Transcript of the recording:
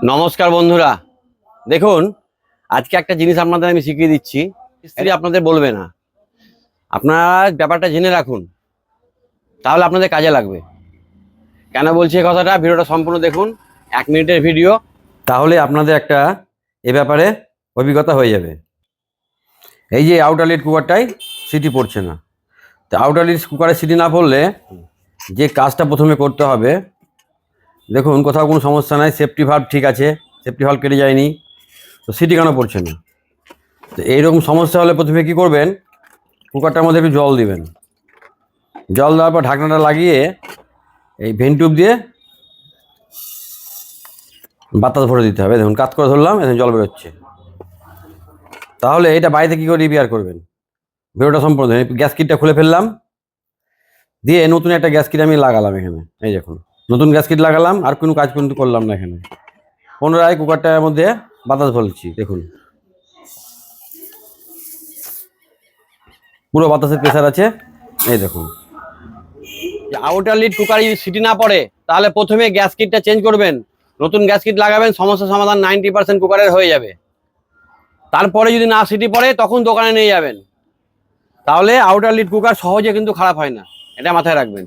নমস্কার বন্ধুরা। দেখুন, আজকে একটা জিনিস আপনাদের আমি শিখিয়ে দিচ্ছি। স্ত্রী আপনাদের বলবে না। আপনারা ব্যাপারটা জেনে রাখুন। তাহলে আপনাদের কাজে লাগবে। কেন বলছি এই কথাটা? ভিডিওটা সম্পূর্ণ দেখুন। এক মিনিটের ভিডিও। তাহলে আপনাদের একটা এ ব্যাপারে অভিজ্ঞতা হয়ে যাবে। এই যে আউটার লিড কুকারটাই সিটি পড়ছে না। তো আউটার লিড কুকারে সিটি না পড়লে যে কাজটা প্রথমে করতে হবে দেখুন, কোথাও কোনো সমস্যা নাই সেফটি ভাল্ব ঠিক আছে সেফটি ভাল্ব কেটে যায়নি, তো সিটি কেন পড়ছে না? তো এইরকম সমস্যা হলে প্রথমে কি করবেন কুকারটার মধ্যে একটু জল দিবেন। জল দেওয়ার পর ঢাকনাটা লাগিয়ে এই ভেন্টুব দিয়ে বাতাস ভরে দিতে হবে। দেখুন কাজ করে ধরলাম, এখন জল বেরোচ্ছে। তাহলে এটা বাড়িতে কী করে রিপেয়ার করবেন? ভিডিওটা সম্পূর্ণ গ্যাস কিটটা খুলে ফেললাম, দিয়ে নতুন একটা গ্যাস কিট আমি লাগালাম এখানে, এই দেখুন। নতুন গ্যাস কিট লাগালাম, আর কোনো কাজ কিন্তু করলাম না এখানে। পুনরায় কুকারটার মধ্যে বাতাস ভরছি দেখুন। পুরো বাতাসের প্রেসার আছে, এই দেখুন। আউটার লিড কুকার যদি সিটি না পড়ে, তাহলে প্রথমে গ্যাস কিটটা চেঞ্জ করবেন। নতুন গ্যাস কিট লাগাবেন, সমস্যা সমাধান নাইনটি পার্সেন্ট কুকারের হয়ে যাবে। তারপরে যদি না সিটি পড়ে, তখন দোকানে নিয়ে যাবেন। তাহলে আউটার লিড কুকার সহজে কিন্তু খারাপ হয় না। এটা মাথায় রাখবেন।